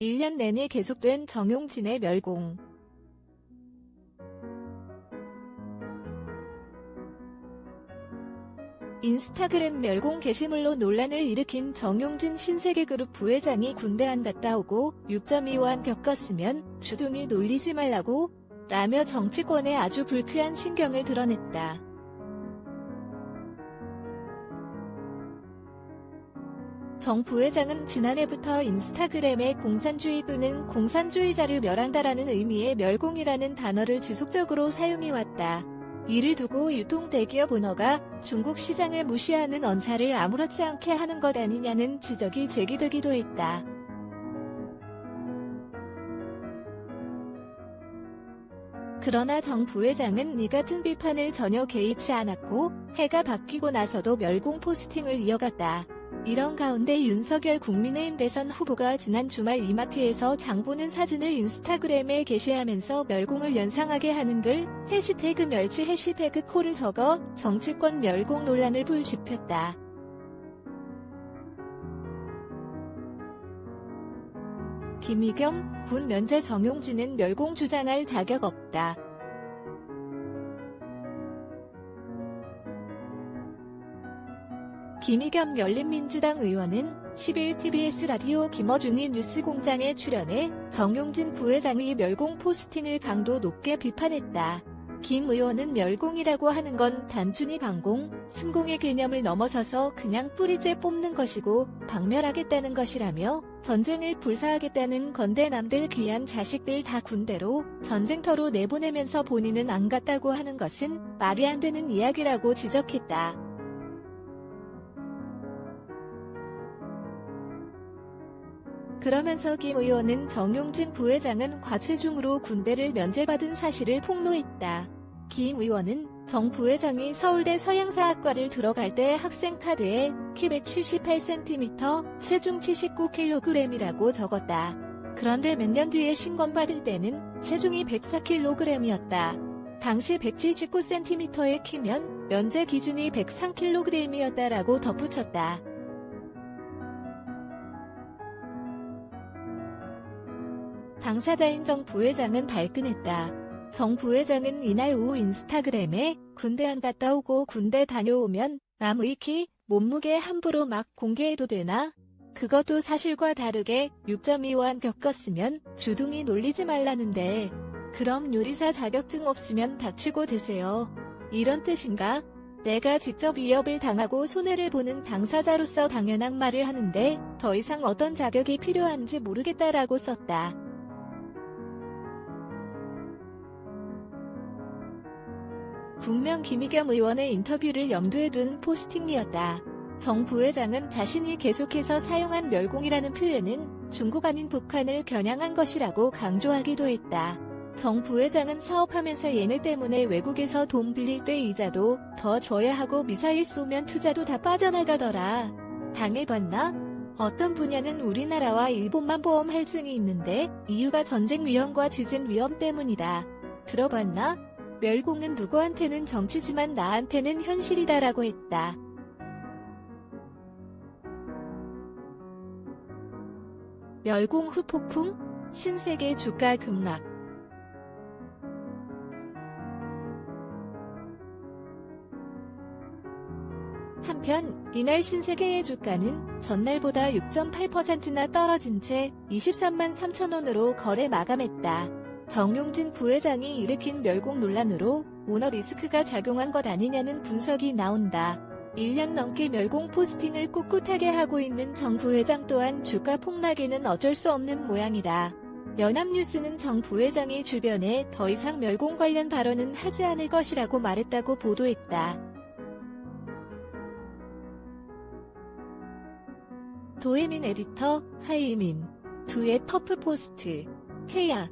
1년 내내 계속된 정용진의 멸공. 인스타그램 멸공 게시물로 논란을 일으킨 정용진 신세계그룹 부회장이 군대 안 갔다 오고 6.25안 겪었으면 주둥이 놀리지 말라고 라며 정치권에 아주 불쾌한 신경을 드러냈다. 정 부회장은 지난해부터 인스타그램에 공산주의 또는 공산주의자를 멸한다라는 의미의 멸공이라는 단어를 지속적으로 사용해왔다. 이를 두고 유통 대기업 오너가 중국 시장을 무시하는 언사를 아무렇지 않게 하는 것 아니냐는 지적이 제기되기도 했다. 그러나 정 부회장은 이 같은 비판을 전혀 개의치 않았고 해가 바뀌고 나서도 멸공 포스팅을 이어갔다. 이런 가운데 윤석열 국민의힘 대선 후보가 지난 주말 이마트에서 장보는 사진을 인스타그램에 게시하면서 멸공을 연상하게 하는 글 해시태그 멸치 해시태그 콜을 적어 정치권 멸공 논란을 불지폈다. 김의겸 군 면제 정용진은 멸공 주장할 자격 없다. 김의겸 열린민주당 의원은 10일 TBS 라디오 김어준이 뉴스공장에 출연해 정용진 부회장의 멸공 포스팅을 강도 높게 비판했다. 김 의원은 멸공이라고 하는 건 단순히 방공, 승공의 개념을 넘어서서 그냥 뿌리째 뽑는 것이고 박멸하겠다는 것이라며 전쟁을 불사하겠다는 건데 남들 귀한 자식들 다 군대로 전쟁터로 내보내면서 본인은 안 갔다고 하는 것은 말이 안 되는 이야기라고 지적했다. 그러면서 김 의원은 정용진 부회장은 과체중으로 군대를 면제받은 사실을 폭로했다. 김 의원은 정 부회장이 서울대 서양사학과를 들어갈 때 학생 카드에 키 178cm, 체중 79kg이라고 적었다. 그런데 몇 년 뒤에 신검받을 때는 체중이 104kg이었다. 당시 179cm의 키면 면제 기준이 103kg이었다라고 덧붙였다. 당사자인 정 부회장은 발끈했다. 정 부회장은 이날 오후 인스타그램에 군대 안 갔다 오고 군대 다녀오면 남의 키, 몸무게 함부로 막 공개해도 되나? 그것도 사실과 다르게 6.25안 겪었으면 주둥이 놀리지 말라는데 그럼 요리사 자격증 없으면 닥치고 드세요. 이런 뜻인가? 내가 직접 위협을 당하고 손해를 보는 당사자로서 당연한 말을 하는데 더 이상 어떤 자격이 필요한지 모르겠다라고 썼다. 분명 김의겸 의원의 인터뷰를 염두에 둔 포스팅이었다. 정 부회장은 자신이 계속해서 사용한 멸공이라는 표현은 중국 아닌 북한을 겨냥한 것이라고 강조하기도 했다. 정 부회장은 사업하면서 얘네 때문에 외국에서 돈 빌릴 때 이자도 더 줘야 하고 미사일 쏘면 투자도 다 빠져나가더라. 당해봤나? 어떤 분야는 우리나라와 일본만 보험 할증이 있는데 이유가 전쟁 위험과 지진 위험 때문이다. 들어봤나? 멸공은 누구한테는 정치지만 나한테는 현실이다라고 했다. 멸공 후 폭풍? 신세계 주가 급락. 한편 이날 신세계의 주가는 전날보다 6.8%나 떨어진 채 23만 3천원으로 거래 마감했다. 정용진 부회장이 일으킨 멸공 논란으로 오너 리스크가 작용한 것 아니냐는 분석이 나온다. 1년 넘게 멸공 포스팅을 꿋꿋하게 하고 있는 정 부회장 또한 주가 폭락에는 어쩔 수 없는 모양이다. 연합뉴스는 정 부회장이 주변에 더 이상 멸공 관련 발언은 하지 않을 것이라고 말했다고 보도했다. 도혜민 에디터, 하이민. 두의 터프 포스트. 케야.